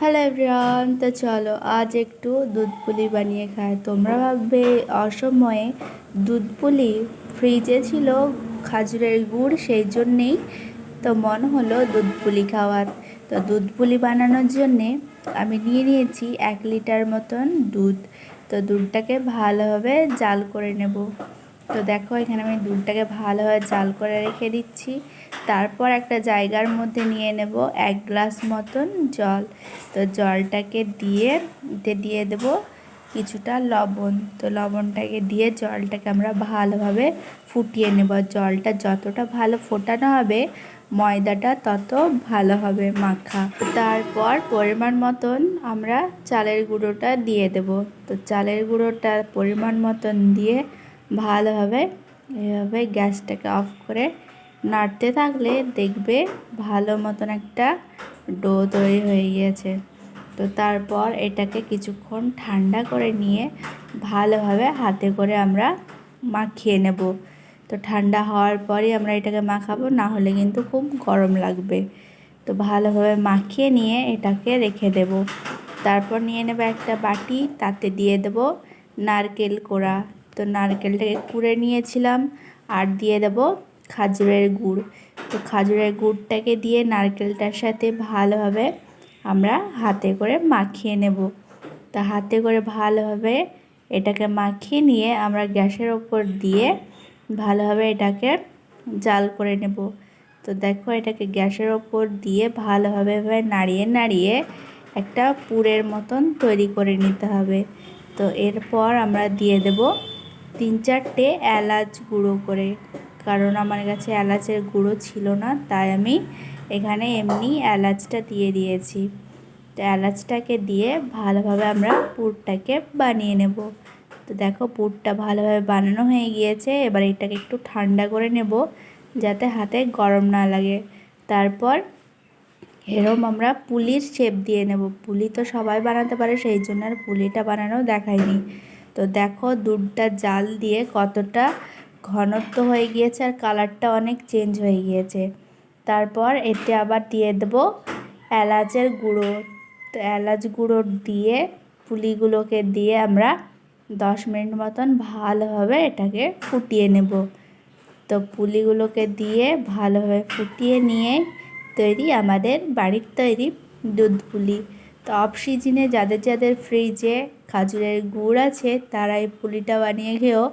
Hello everyone তো চলো আজ একটু দুধ পুলি বানিয়ে খাই। তোমরা ভাববে, অসময়ে দুধ পুলি ফ্রিজে ছিল খাজুরের গুড়, সেই জন্যেই তো মন হলো দুধ পুলি খাওয়ার। তো দুধ পুলি বানানোর জন্যে আমি নিয়ে নিয়েছি এক লিটার মতন দুধ। তো দুধটাকে ভালোভাবে জাল করে নেব। তো দেখো, এখানে আমি দুধটাকে ভালোভাবে জাল করে রেখে দিচ্ছি। তারপর একটা জায়গার মধ্যে নিয়ে নেব এক গ্লাস মতন জল। তো জলটাকে দিয়ে দিয়ে দেব কিছুটা লবণ। তো লবণটাকে দিয়ে জলটাকে আমরা ভালোভাবে ফুটিয়ে নেব। জলটা যতটা ভালো ফোটানো হবে, ময়দাটা তত ভালো হবে মাখা। তারপর পরিমাণ মতন আমরা চালের গুঁড়োটা দিয়ে দেব। তো চালের গুঁড়োটা পরিমাণ মতন দিয়ে ভালোভাবে এভাবে গ্যাসটাকে অফ করে নাড়তে থাকলে দেখবে ভালো মতন একটা ডো তৈরি হয়ে গিয়েছে। তো তারপর এটাকে কিছুক্ষণ ঠান্ডা করে নিয়ে ভালোভাবে হাতে করে আমরা মাখিয়ে নেব। তো ঠান্ডা হওয়ার পরই আমরা এটাকে মাখাবো, না হলে কিন্তু খুব গরম লাগবে। তো ভালোভাবে মাখিয়ে নিয়ে এটাকে রেখে দেব। তারপর নিয়ে নেব একটা বাটি, তাতে দিয়ে দেব নারকেল কোড়া। তো নারকেলটাকে কুড়ে নিয়েছিলাম আর দিয়ে দেব খাজুরের গুড়। তো খাজুরের গুড়টাকে দিয়ে নারকেলটার সাথে ভালোভাবে আমরা হাতে করে মাখিয়ে নেব। তা হাতে করে ভালোভাবে এটাকে মাখিয়ে নিয়ে আমরা গ্যাসের ওপর দিয়ে ভালোভাবে এটাকে জাল করে নেব। তো দেখো এটাকে গ্যাসের ওপর দিয়ে ভালোভাবে নাড়িয়ে নাড়িয়ে একটা পুরের মতন তৈরি করে নিতে হবে। তো এরপর আমরা দিয়ে দেব তিন চারটে এলাচ গুঁড়ো করে। কারণ আমার কাছে এলাচের গুঁড়ো ছিল না, তাই আমি এখানে এমনি এলাচটা দিয়ে দিয়েছি। তো এলাচটাকে দিয়ে ভালোভাবে আমরা পুরটাকে বানিয়ে নেব। তো দেখো পুরটা ভালোভাবে বানানো হয়ে গিয়েছে, এবার এটাকে একটু ঠান্ডা করে নেব যাতে হাতে গরম না লাগে। তারপর এরম আমরা পুলির শেপ দিয়ে নেব। পুলি তো সবাই বানাতে পারে, সেই জন্য আর পুলিটা বানানো দেখায়নি। তো দেখো দুধটা জাল দিয়ে কতটা ঘনত্ব হয়ে গিয়েছে আর কালারটা অনেক চেঞ্জ হয়ে গিয়েছে। তারপর এতে আবার দিয়ে দেবো এলাচের গুঁড়ো। তো এলাচ গুঁড়ো দিয়ে পুলিগুলোকে দিয়ে আমরা দশ মিনিট মতন ভালোভাবে এটাকে ফুটিয়ে নেব। তো পুলিগুলোকে দিয়ে ভালোভাবে ফুটিয়ে নিয়ে তৈরি আমাদের বাড়ির তৈরি দুধ পুলি। তো অফ সিজনে যাদের যাদের ফ্রিজে খাজুরের গুড় আছে, তারা এই পুলিটা বানিয়ে খেয়েও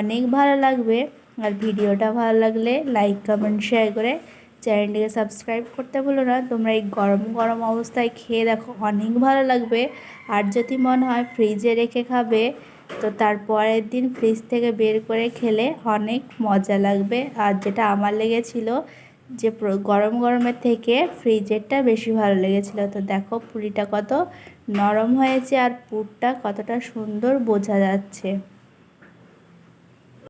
অনেক ভালো লাগবে। আর ভিডিওটা ভালো লাগলে লাইক কমেন্ট শেয়ার করে চ্যানেলটিকে সাবস্ক্রাইব করতে ভুলো না। তোমরা এই গরম গরম অবস্থায় খেয়ে দেখো, অনেক ভালো লাগবে। আর যদি মনে হয় ফ্রিজে রেখে খাবে, তো তার পরের দিন ফ্রিজ থেকে বের করে খেলে অনেক মজা লাগবে। আর যেটা আমার লেগেছিলো যে গরম গরমের থেকে ফ্রিজেরটা বেশি ভালো লেগেছিলো। তো দেখো পুরিটা কত নরম হয়েছে আর পুরটা কতটা সুন্দর বোঝা যাচ্ছে।